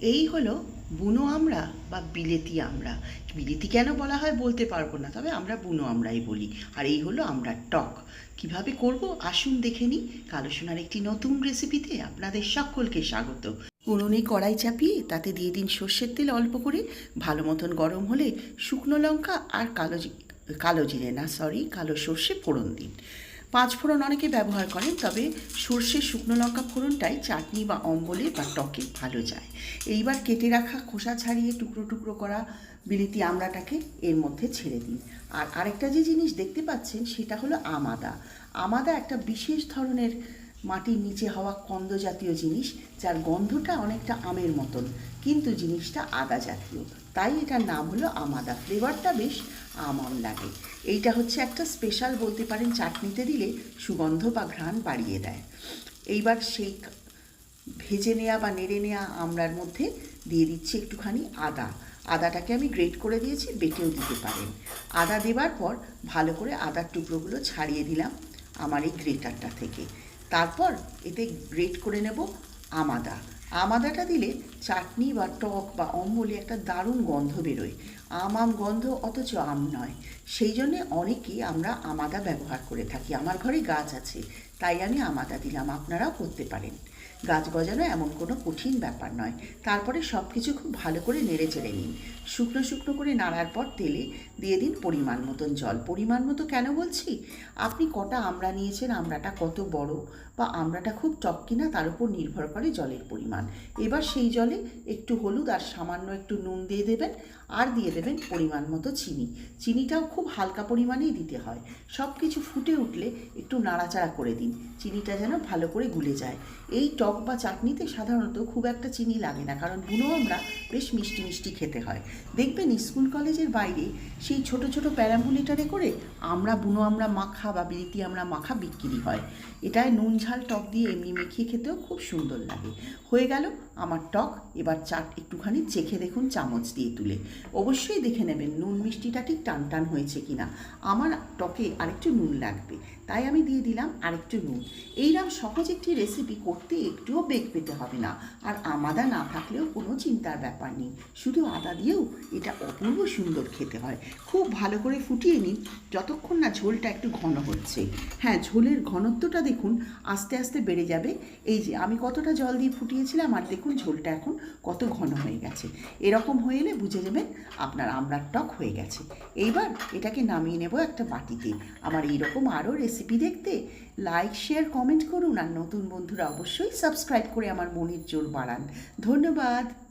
এই হলো বুনো আমড়া বা বিলেতি আমড়া বিলেতি কেন বলা হয় বলতে পারব না, তবে আমরা বুনো আমড়াই বলি। আর এই হলো আমড়ার টক। কীভাবে করব? আসুন দেখে নিই। কালো সোনার একটি নতুন রেসিপিতে আপনাদের সকলকে স্বাগত। উনুনে কড়াই চাপিয়ে তাতে দিয়ে দিন সর্ষের তেল অল্প করে। ভালো মতন গরম হলে শুকনো লঙ্কা আর কালো কালো জিরে না সরি কালো সর্ষে ফোড়ন দিন। পাঁচ ফোড়ন অনেকে ব্যবহার করেন, তবে সর্ষে শুকনো লঙ্কা ফোড়নটাই চাটনি বা অম্বলে বা টকে ভালো যায়। এইবার কেটে রাখা খোসা ছাড়িয়ে টুকরো টুকরো করা বিলিতি আমড়াটাকে এর মধ্যে ছেড়ে দিন। আর আরেকটা যে জিনিস দেখতে পাচ্ছেন, সেটা হলো আমাদা। আমাদা একটা বিশেষ ধরনের মাটির নিচে হওয়া কন্দ জাতীয় জিনিস, যার গন্ধটা অনেকটা আমের মতন, কিন্তু জিনিসটা আদা জাতীয়। তাই এটার নাম হলো আমাদা। ফ্লেভারটা বেশ আম আম লাগে। এইটা হচ্ছে একটা স্পেশাল বলতে পারেন চাটনিতে দিলে সুগন্ধ বা ঘ্রাণ বাড়িয়ে দেয়। এইবার সেই ভেজে নেওয়া বা নেড়ে নেওয়া আমড়ার মধ্যে দিয়ে দিচ্ছি একটুখানি আদা। আদাটাকে আমি গ্রেট করে দিয়েছি, বেটেও দিতে পারেন। আদা দেওয়ার পর ভালো করে আদার টুকরোগুলো ছাড়িয়ে দিলাম আমার এই গ্রেটারটা থেকে। তারপর এতে গ্রেট করে নেব আমাদা। আমাদাটা দিলে চাটনি বা টক বা অম্বলে একটা দারুণ গন্ধ বেরোয়। আম আম গন্ধ অথচ আম নয়। সেই জন্যে অনেকেই আমরা আমাদা ব্যবহার করে থাকি। আমার ঘরে গাছ আছে, তাই আমি আমাদা দিলাম। আপনারাও করতে পারেন। গাছ গজানো এমন কোনো কঠিন ব্যাপার নয়। তারপরে সব কিছু খুব ভালো করে নেড়ে চেড়ে নিন। শুকনো শুকনো করে নাড়ার পর তেলে দিয়ে দিন পরিমাণ মতন জল। পরিমাণ মতো কেন বলছি? আপনি কটা আমড়া নিয়েছেন, আমড়াটা কত বড় বা আমড়াটা খুব টক কিনা তার উপর নির্ভর করে জলের পরিমাণ। এবার সেই জলে একটু হলুদ আর সামান্য একটু নুন দিয়ে দেবেন আর দিয়ে দেবেন পরিমাণ মতো চিনি। চিনিটাও খুব হালকা পরিমাণেই দিতে হয়। সব কিছু ফুটে উঠলে একটু নাড়াচাড়া করে দিন। চিনিটা যেন ভালো করে গুলে যায়। এই টক বা চাটনিতে সাধারণত খুব একটা চিনি লাগে না, কারণ বুনো আমরা বেশ মিষ্টি মিষ্টি খেতে হয়। দেখবেন স্কুল কলেজের বাইরে সেই ছোট ছোট প্যারাম্বুলিটারে করে আমরা বুনো, আমরা মাখা বা বিলিতি আমরা মাখা বিক্রি হয়। এটায় নুন, ঝাল, টক দিয়ে এমনি মেখিয়ে খেতেও খুব সুন্দর লাগে। হয়ে গেল আমার টক, এবার চাট একটুখানি চেখে দেখুন চামচ দিয়ে তুলে। অবশ্যই দেখে নেবেন নুন মিষ্টিটা ঠিক টান টান হয়েছে কিনা। আমার টকে আরেকটু নুন লাগবে, তাই আমি দিয়ে দিলাম আরেকটু নুন। এইরকম সহজ একটি রেসিপি করতে একটুও বেগ পেতে হবে না, আর আমাদা না থাকলেও কোনো চিন্তার ব্যাপার নেই। শুধু আদা দিয়েও এটা অপূর্ব সুন্দর খেতে হয়। খুব ভালো করে ফুটিয়ে নিন যতক্ষণ না ঝোলটা একটু ঘন হচ্ছে। হ্যাঁ ঝোলের ঘনত্বটা দেখুন আস্তে আস্তে বেড়ে যাবে। এই যে আমি কতটা জল দিয়ে ফুটিয়েছিলাম আর দেখুন ঝোলটা এখন কত ঘন হয়ে গেছে। এরকম হয়ে এলে বুঝে যাবেন আপনার আমড়ার টক হয়ে গেছে। এইবার এটাকে নামিয়ে নেব একটা বাটিতে। আমার এইরকম আরও রেসিপি দেখতে। লাইক শেয়ার কমেন্ট করুন আর নতুন বন্ধুরা অবশ্যই সাবস্ক্রাইব করে আমার মনের জোর বাড়ান। ধন্যবাদ।